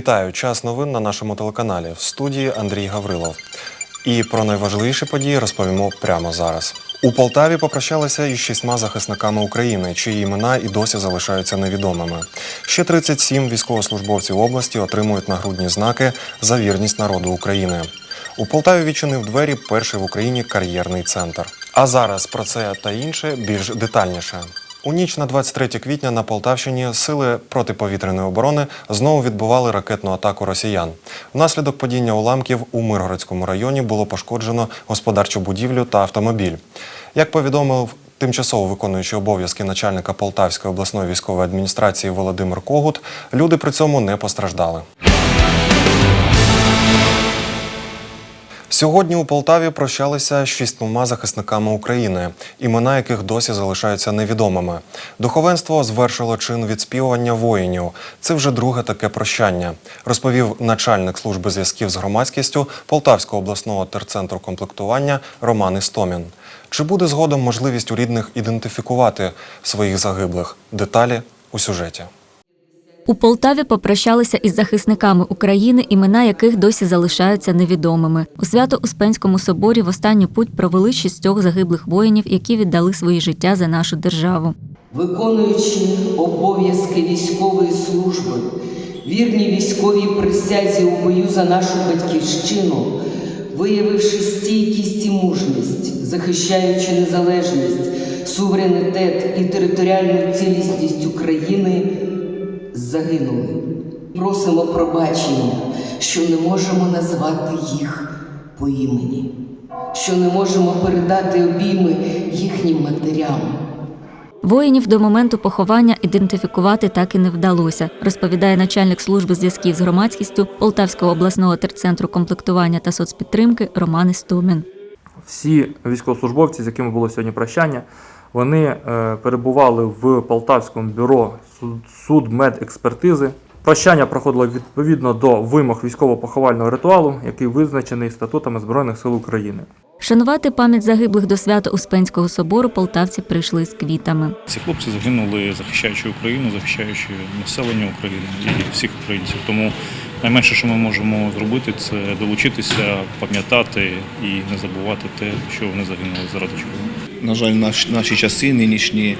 Вітаю! Час новин на нашому телеканалі. В студії Андрій Гаврилов. І про найважливіші події розповімо прямо зараз. У Полтаві попрощалися із шістьма захисниками України, чиї імена і досі залишаються невідомими. Ще 37 військовослужбовців області отримують нагрудні знаки за вірність народу України. У Полтаві відчинив двері перший в Україні кар'єрний центр. А зараз про це та інше більш детальніше. У ніч на 23 квітня на Полтавщині сили протиповітряної оборони знову відбували ракетну атаку росіян. Внаслідок падіння уламків у Миргородському районі було пошкоджено господарчу будівлю та автомобіль. Як повідомив тимчасово виконуючий обов'язки начальника Полтавської обласної військової адміністрації Володимир Когут, люди при цьому не постраждали. Сьогодні у Полтаві прощалися з шістьма захисниками України, імена яких досі залишаються невідомими. Духовенство звершило чин відспівування воїнів. Це вже друге таке прощання, розповів начальник служби зв'язків з громадськістю Полтавського обласного терцентру комплектування Роман Істомін. Чи буде згодом можливість у рідних ідентифікувати своїх загиблих? Деталі у сюжеті. У Полтаві попрощалися із захисниками України, імена яких досі залишаються невідомими. У Свято-Успенському соборі в останню путь провели шістьох загиблих воїнів, які віддали свої життя за нашу державу. виконуючи обов'язки військової служби, вірні військовій присязі у бою за нашу батьківщину, виявивши стійкість і мужність, захищаючи незалежність, суверенітет і територіальну цілісність України, загинули. Просимо пробачення, що не можемо назвати їх по імені, що не можемо передати обійми їхнім матерям. Воїнів до моменту поховання ідентифікувати так і не вдалося, розповідає начальник служби зв'язків з громадськістю Полтавського обласного терцентру комплектування та соцпідтримки Роман Істомін. всі військовослужбовці, з якими було сьогодні прощання, вони е, перебували в Полтавському бюро суд- судмедекспертизи. Прощання проходило відповідно до вимог військово-поховального ритуалу, який визначений статутами Збройних сил України. Вшанувати пам'ять загиблих до свято Успенського собору полтавці прийшли з квітами. Ці хлопці загинули, захищаючи Україну, захищаючи населення України і всіх українців. Тому найменше, що ми можемо зробити, це долучитися, пам'ятати і не забувати те, що вони загинули заради чого. На жаль, наш, наші часи нинішні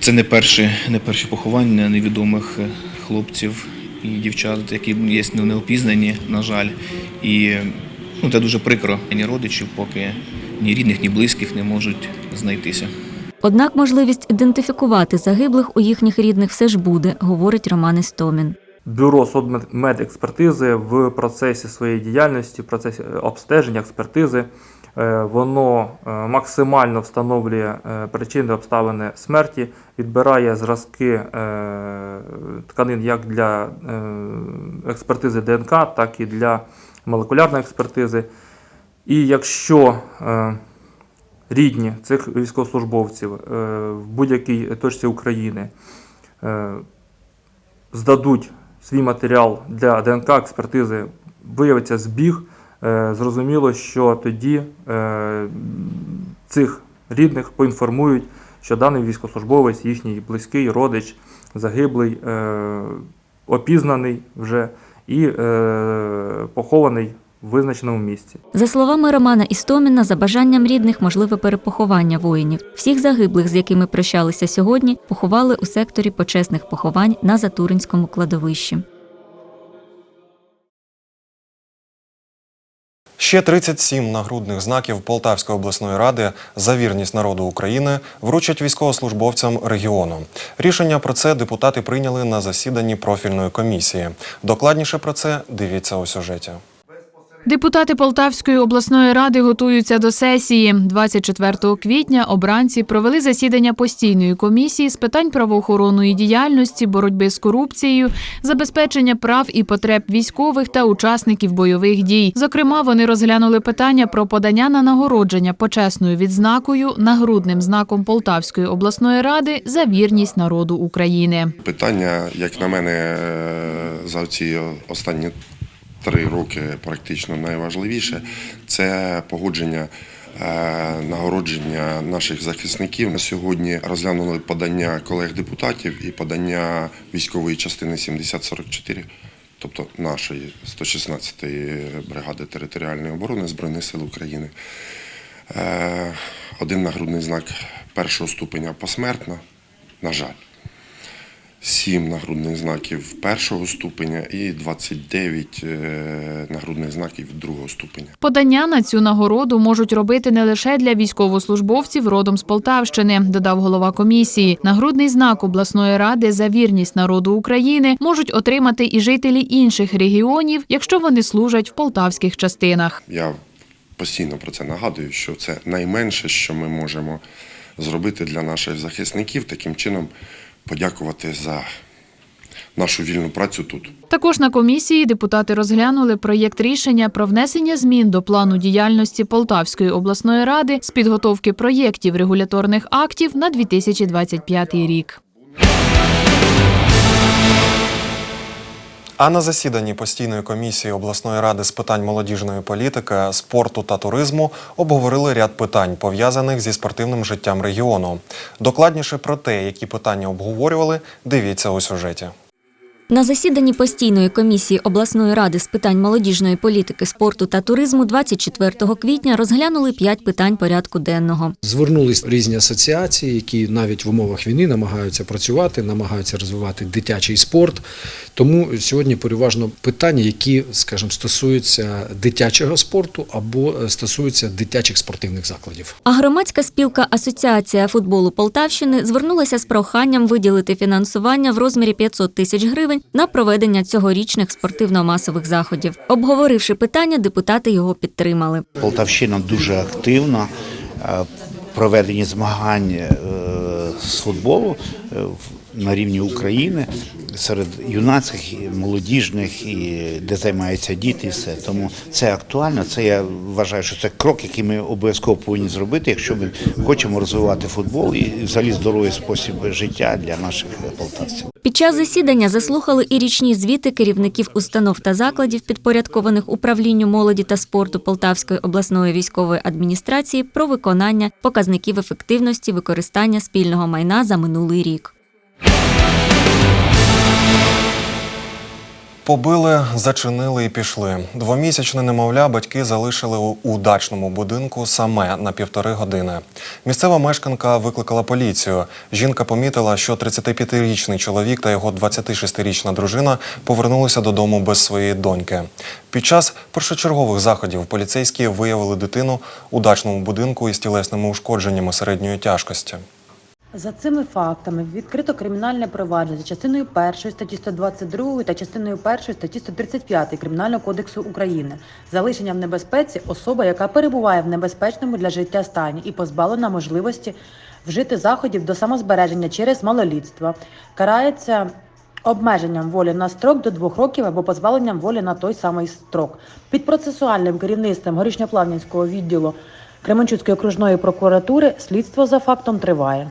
це не перші, не перші поховання невідомих е, хлопців і дівчат, які є неопізнані, на жаль. І ну, це дуже прикро. Ні родичів, поки ні рідних, ні близьких не можуть знайтися. Однак можливість ідентифікувати загиблих у їхніх рідних все ж буде, говорить Роман Істомін. Бюро судмедекспертизи в процесі своєї діяльності, в процесі е, обстеження, експертизи, е, воно е, максимально встановлює причини обставини смерті, відбирає зразки е, тканин як для е, експертизи ДНК, так і для молекулярної експертизи. І якщо е, рідні цих військовослужбовців в будь-якій точці України здадуть свій матеріал для ДНК експертизи, виявиться збіг, е, зрозуміло, що тоді е, цих рідних поінформують, що даний військовослужбовець, їхній близький родич, загиблий, е, опізнаний вже і похований визначеному місці. За словами Романа Істоміна, за бажанням рідних можливе перепоховання воїнів. Всіх загиблих, з якими прощалися сьогодні, поховали у секторі почесних поховань на Затуринському кладовищі. Ще 37 нагрудних знаків Полтавської обласної ради за вірність народу України вручать військовослужбовцям регіону. Рішення про це депутати прийняли на засіданні профільної комісії. Докладніше про це дивіться у сюжеті. Депутати Полтавської обласної ради готуються до сесії. 24 квітня обранці провели засідання постійної комісії з питань правоохоронної діяльності, боротьби з корупцією, забезпечення прав і потреб військових та учасників бойових дій. Зокрема, вони розглянули питання про подання на нагородження почесною відзнакою нагрудним знаком Полтавської обласної ради за вірність народу України. Питання, як на мене, е, за ці останні три роки практично найважливіше це погодження е, нагородження наших захисників. На сьогодні розглянули подання колег депутатів і подання військової частини 7044. тобто нашої 116-ї бригади територіальної оборони Збройних сил України. Е, Один нагрудний знак першого ступеня посмертно, на жаль. Сім нагрудних знаків першого ступеня і 29 е, нагрудних знаків другого ступеня. Подання на цю нагороду можуть робити не лише для військовослужбовців родом з Полтавщини, додав голова комісії. Нагрудний знак обласної ради за вірність народу України можуть отримати і жителі інших регіонів, якщо вони служать в полтавських частинах. Я постійно про це нагадую, що це найменше, що ми можемо зробити для наших захисників, таким чином подякувати за нашу вільну працю тут. Також на комісії депутати розглянули проєкт рішення про внесення змін до плану діяльності Полтавської обласної ради з підготовки проєктів регуляторних актів на 2025 рік. А на засіданні постійної комісії обласної ради з питань молодіжної політики, спорту та туризму обговорили ряд питань, пов'язаних зі спортивним життям регіону. Докладніше про те, які питання обговорювали, дивіться у сюжеті. На засіданні постійної комісії обласної ради з питань молодіжної політики, спорту та туризму 24 квітня розглянули п'ять питань порядку денного. Звернулись різні асоціації, які навіть в умовах війни намагаються працювати, намагаються розвивати дитячий спорт. Тому сьогодні переважно питання, які, скажімо, стосуються дитячого спорту або е, стосуються дитячих спортивних закладів. А громадська спілка Асоціація футболу Полтавщини звернулася з проханням виділити фінансування в розмірі 500 тисяч гривень на проведення цьогорічних спортивно-масових заходів. Обговоривши питання, депутати його підтримали. Полтавщина дуже активна е, в проведенні змагань е, з футболу е, на рівні України серед юнацьких, молодіжних і де займаються діти. і все. Тому це актуально. Це я вважаю, що це крок, який ми обов'язково повинні зробити, якщо ми хочемо розвивати футбол і взагалі здоровий спосіб життя для наших полтавців. Під час засідання заслухали і річні звіти керівників установ та закладів, підпорядкованих управлінню молоді та спорту Полтавської обласної військової адміністрації про виконання показників ефективності використання спільного майна за минулий рік. Побили, зачинили і пішли. Двомісячне немовля батьки залишили у- дачному будинку саме на півтори години. Місцева мешканка викликала поліцію. Жінка помітила, що 35-річний чоловік та його 26-річна дружина повернулися додому без своєї доньки. Під час першочергових заходів поліцейські виявили дитину у дачному будинку із тілесними ушкодженнями середньої тяжкості. За цими фактами відкрито кримінальне провадження за частиною 1 статті 122 та частиною 1 статті 135 Кримінального кодексу України. Залишення в небезпеці особа, яка перебуває в небезпечному для життя стані і позбавлена можливості вжити заходів до самозбереження через малолітство, карається обмеженням волі на строк до двох років або позбавленням волі на той самий строк. Під процесуальним керівництвом Горішньоплавнівського відділу Кременчуцької окружної прокуратури слідство за фактом триває.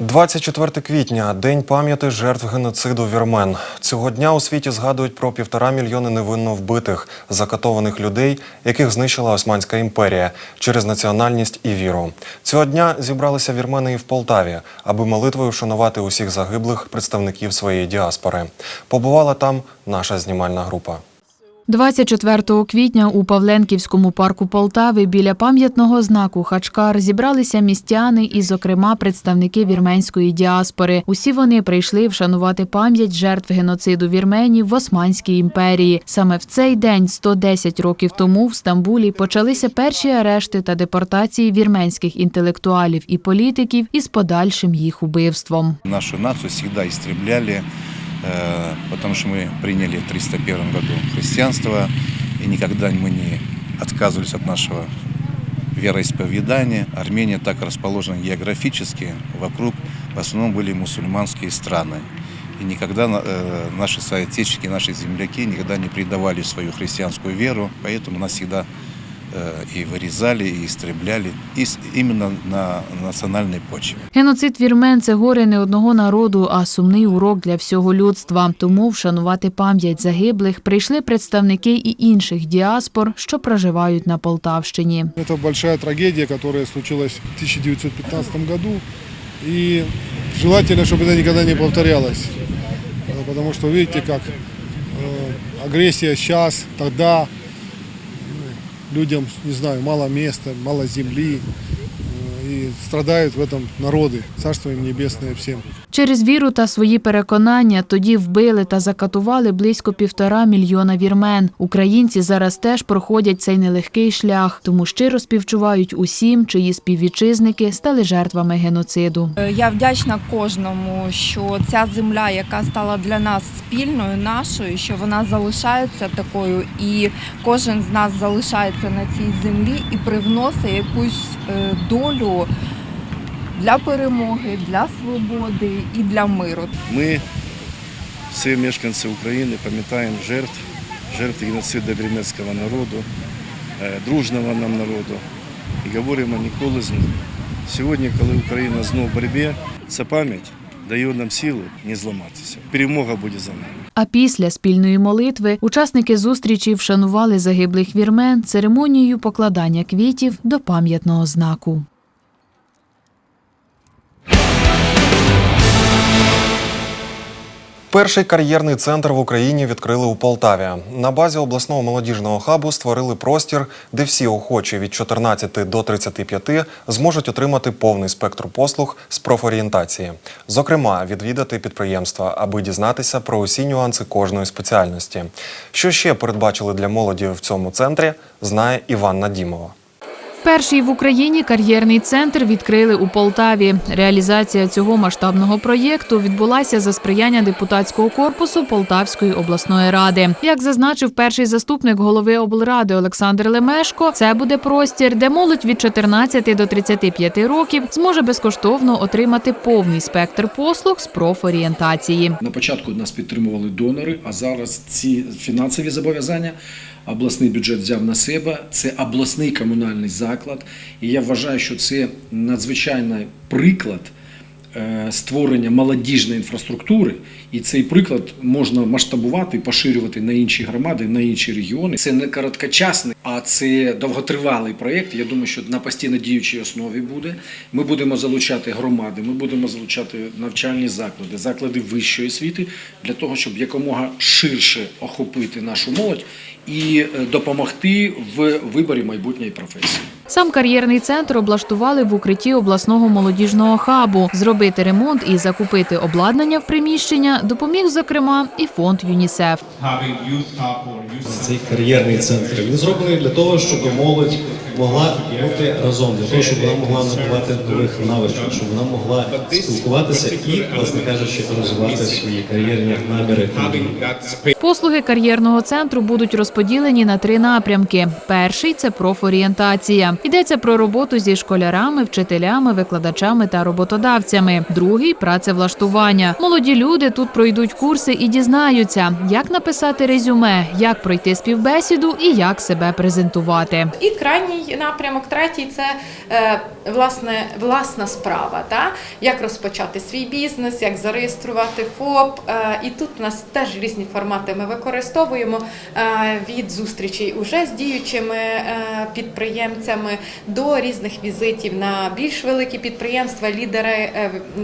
24 квітня день пам'яті жертв геноциду вірмен. Цього дня у світі згадують про півтора мільйони невинно вбитих, закатованих людей, яких знищила Османська імперія через національність і віру. Цього дня зібралися вірмени і в Полтаві, аби молитвою вшанувати усіх загиблих представників своєї діаспори. Побувала там наша знімальна група. 24 квітня у Павленківському парку Полтави біля пам'ятного знаку Хачкар зібралися містяни і, зокрема, представники вірменської діаспори. Усі вони прийшли вшанувати пам'ять жертв геноциду вірменів в Османській імперії. Саме в цей день, 110 років тому, в Стамбулі почалися перші арешти та депортації вірменських інтелектуалів і політиків із подальшим їх убивством. Нашу нацию всегда истребляли, э, потому что мы приняли в 301 году христианство, и никогда мы не отказывались от нашего вероисповедания. Армения так расположена географически, вокруг в основном были мусульманские страны. И никогда э, наши соотечественники, наши земляки никогда не предавали свою христианскую веру, поэтому нас всегда э, и вырезали, и истребляли и с- именно на национальной почве. Геноцид вірмен це горе не одного народу, а сумний урок для всього людства. Тому вшанувати пам'ять загиблих прийшли представники і інших діаспор, що проживають на Полтавщині. Это большая трагедия, которая случилась в 1915 году. И желательно, чтобы это никогда не повторялось. потому что видите, как э, агрессия сейчас, тогда ну, людям, не знаю, мало места, мало земли, э, и страдают в этом народы. Царство им небесное всем. Через віру та свої переконання тоді вбили та закатували близько півтора мільйона вірмен. Українці зараз теж проходять цей нелегкий шлях, тому щиро співчувають усім, чиї співвітчизники стали жертвами геноциду. Е, Я вдячна кожному, що ця земля, яка стала для нас спільною, нашою, що вона залишається такою, і кожен з нас залишається на цій землі і привносить якусь е, долю для перемоги, для свободи і для миру. Ми, всі мешканці України, пам'ятаємо жертв, жертв геноциду вірменського народу, е, дружного нам народу. І говоримо ніколи знову. Сьогодні, коли Україна знову в боротьбі, ця пам'ять дає нам силу не зламатися. Перемога буде за нами. А після спільної молитви учасники зустрічі вшанували загиблих вірмен церемонією покладання квітів до пам'ятного знаку. Перший кар'єрний центр в Україні відкрили у Полтаві. На базі обласного молодіжного хабу створили простір, де всі охочі від 14 до 35 зможуть отримати повний спектр послуг з профорієнтації. Зокрема, відвідати підприємства, аби дізнатися про усі нюанси кожної спеціальності. Що ще передбачили для молоді в цьому центрі, знає Іванна Дімова. Перший в Україні кар'єрний центр відкрили у Полтаві. Реалізація цього масштабного проєкту відбулася за сприяння депутатського корпусу Полтавської обласної ради. Як зазначив перший заступник голови облради Олександр Лемешко, це буде простір, де молодь від 14 до 35 років зможе безкоштовно отримати повний спектр послуг з профорієнтації. На початку нас підтримували донори, а зараз ці фінансові зобов'язання обласний бюджет взяв на себе. Це обласний комунальний заклад. І я вважаю, що це надзвичайний приклад створення молодіжної інфраструктури, і цей приклад можна масштабувати і поширювати на інші громади, на інші регіони. Це не короткочасний, а це довготривалий проєкт. Я думаю, що на постійно діючій основі буде. Ми будемо залучати громади, ми будемо залучати навчальні заклади, заклади вищої освіти для того, щоб якомога ширше охопити нашу молодь і е, допомогти в виборі майбутньої професії. Сам кар'єрний центр облаштували в укритті обласного молодіжного хабу. Зробити ремонт і закупити обладнання в приміщення допоміг, зокрема, і фонд ЮНІСЕФ. Цей кар'єрний центр він зроблений для того, щоб молодь могла бути разом, для того, щоб вона могла набувати нових навичок, щоб вона могла спілкуватися і, власне кажучи, розвивати свої кар'єрні наміри. Послуги кар'єрного центру будуть розподілені на три напрямки. Перший це профорієнтація. Йдеться про роботу зі школярами, вчителями, викладачами та роботодавцями. Другий працевлаштування. Молоді люди тут пройдуть курси і дізнаються, як написати резюме, як пройти співбесіду і як себе презентувати. І крайній напрямок, третій це е, власне власна справа. Та? Як розпочати свій бізнес, як зареєструвати ФОП. Е, і тут у нас теж різні формати ми використовуємо е, від зустрічей уже з діючими підприємцями до різних візитів на більш великі підприємства, лідери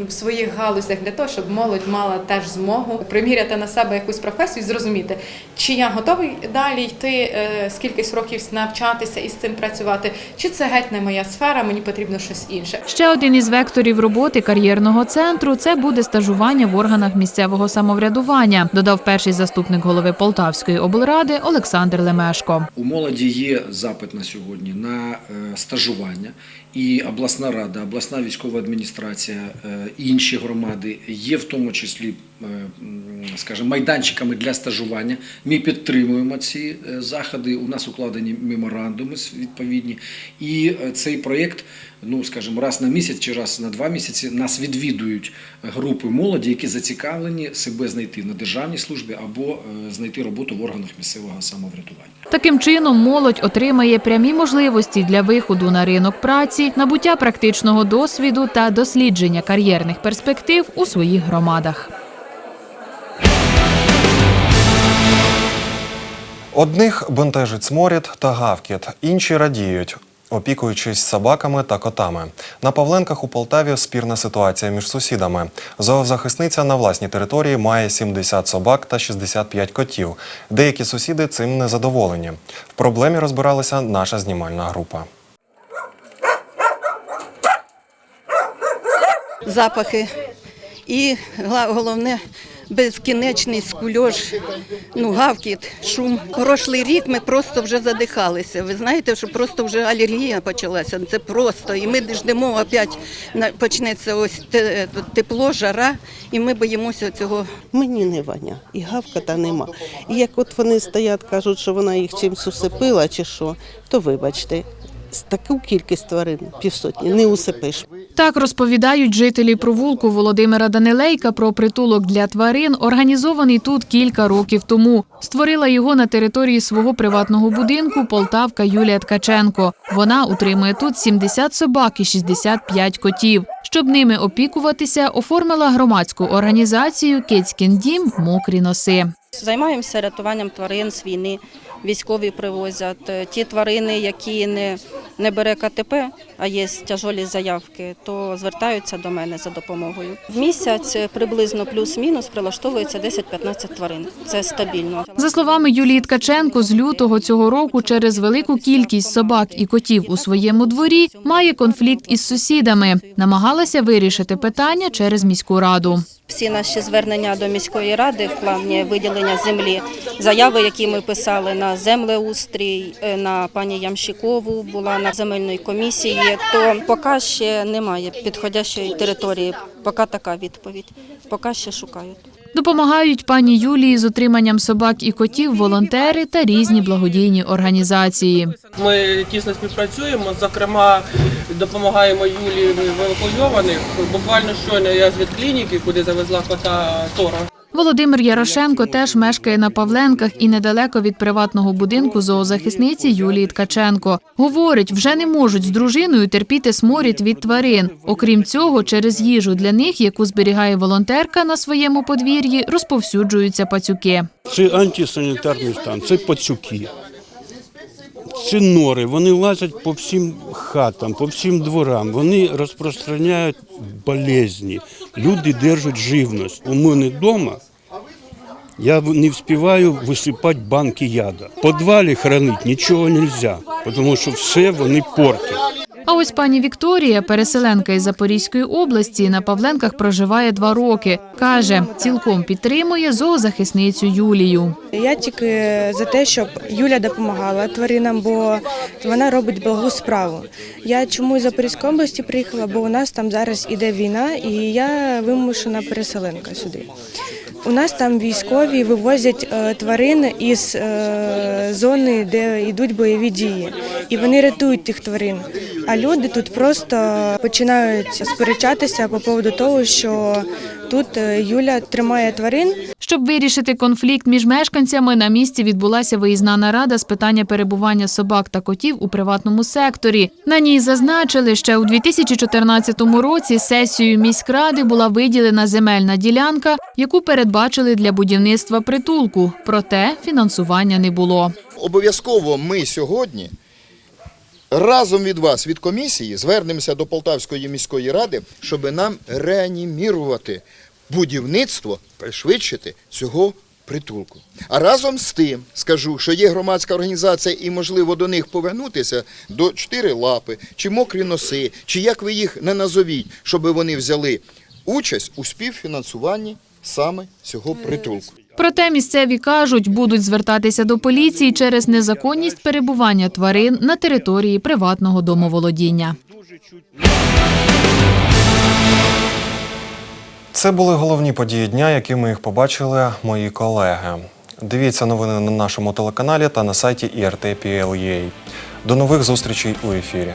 в своїх галузях для того, щоб молодь мала теж змогу приміряти на себе якусь професію, і зрозуміти, чи я готовий далі йти е, скількись років навчатися і з цим працювати, чи це геть не моя сфера, мені потрібно щось інше. Ще один із векторів роботи кар'єрного центру це буде стажування в органах місцевого самоврядування, додав перший заступник голови Полтавської облради Олександр Лемешко. У молоді є запит на сьогодні на е, стажування, і обласна рада, обласна військова адміністрація, е, інші громади є в тому числі, е, скажімо, майданчиками для стажування. Ми підтримуємо ці е, заходи. У нас укладені меморандуми відповідні, і цей проєкт. Ну, скажімо, раз на місяць чи раз на два місяці нас відвідують групи молоді, які зацікавлені себе знайти на державній службі або е, знайти роботу в органах місцевого самоврядування. Таким чином, молодь отримає прямі можливості для виходу на ринок праці, набуття практичного досвіду та дослідження кар'єрних перспектив у своїх громадах. Одних бентежить сморід та гавкіт, інші радіють. Опікуючись собаками та котами. На Павленках у Полтаві спірна ситуація між сусідами. Зоозахисниця на власній території має 70 собак та 65 котів. Деякі сусіди цим не задоволені. В проблемі розбиралася наша знімальна група. запахи. І головне безкінечний скульош, ну, гавкіт, шум. Прошлий рік ми просто вже задихалися. Ви знаєте, що просто вже алергія почалася. Це просто. І ми ждемо опять почнеться ось те- тепло, жара, і ми боїмося цього. Мені не ваня, і гавката нема. І як от вони стоять, кажуть, що вона їх чимось усипила чи що, то вибачте, з таку кількість тварин, півсотні, не усипиш. Так розповідають жителі провулку Володимира Данилейка про притулок для тварин, організований тут кілька років тому. Створила його на території свого приватного будинку полтавка Юлія Ткаченко. Вона утримує тут 70 собак і 65 котів. Щоб ними опікуватися, оформила громадську організацію Кицькін дім мокрі носи. Займаємося рятуванням тварин з війни. Військові привозять Е, ті тварини, які не, не бере КТП, а є тяжолі заявки, то звертаються до мене за допомогою. В місяць приблизно плюс-мінус прилаштовується 10-15 тварин. Це стабільно. За словами Юлії Ткаченко, з лютого цього року через велику кількість собак і котів у своєму дворі має конфлікт із сусідами. Намагалася вирішити питання через міську раду. Всі наші звернення до міської ради в плані виділення землі, заяви, які ми писали на землеустрій, е, на пані Ямщикову, була на земельної комісії, то поки ще немає підходящої території. Поки така відповідь. Поки ще шукають. Допомагають пані Юлії з утриманням собак і котів волонтери та різні благодійні організації. Ми тісно співпрацюємо. Зокрема, допомагаємо Юлії в евакуйованих. Буквально щойно я з від клініки, куди завезла кота Тора. Володимир Ярошенко теж мешкає на Павленках і недалеко від приватного будинку зоозахисниці Юлії Ткаченко. Говорить, вже не можуть з дружиною терпіти сморід від тварин. Окрім цього, через їжу для них, яку зберігає волонтерка на своєму подвір'ї, розповсюджуються пацюки. Це антисанітарний стан, це пацюки. Це нори, вони лазять по всім хатам, по всім дворам, вони розпространяють болезні. Люди держать живність. У мене вдома я не встигаю висипати банки яда. В підвалі хранити нічого не можна, тому що все вони портять. А ось пані Вікторія, переселенка із Запорізької області, на Павленках проживає два роки. Каже, цілком підтримує зоозахисницю Юлію. Я тільки за те, щоб Юля допомагала тваринам, бо вона робить благу справу. Я чому з Запорізької області приїхала, бо у нас там зараз іде війна, і я вимушена переселенка сюди. У нас там військові вивозять е, тварин із е, зони, де йдуть бойові дії, і вони рятують тих тварин. А люди тут просто починають сперечатися по поводу того, що тут е, Юля тримає тварин. Щоб вирішити конфлікт між мешканцями, на місці відбулася виїзна нарада з питання перебування собак та котів у приватному секторі. На ній зазначили, що у 2014 році сесією міськради була виділена земельна ділянка, яку передбачили для будівництва притулку. Проте фінансування не було. Обов'язково ми сьогодні разом від вас, від комісії, звернемося до Полтавської міської ради, щоб нам реанімірувати будівництво, пришвидшити цього притулку. А разом з тим скажу, що є громадська організація і можливо до них повернутися до чотири лапи, чи мокрі носи, чи як ви їх не назовіть, щоб вони взяли участь у співфінансуванні саме цього притулку. Проте місцеві кажуть, будуть звертатися до поліції через незаконність перебування тварин на території приватного домоволодіння. Це були головні події дня, якими їх побачили мої колеги. Дивіться новини на нашому телеканалі та на сайті IRT.PL.UA. До нових зустрічей у ефірі.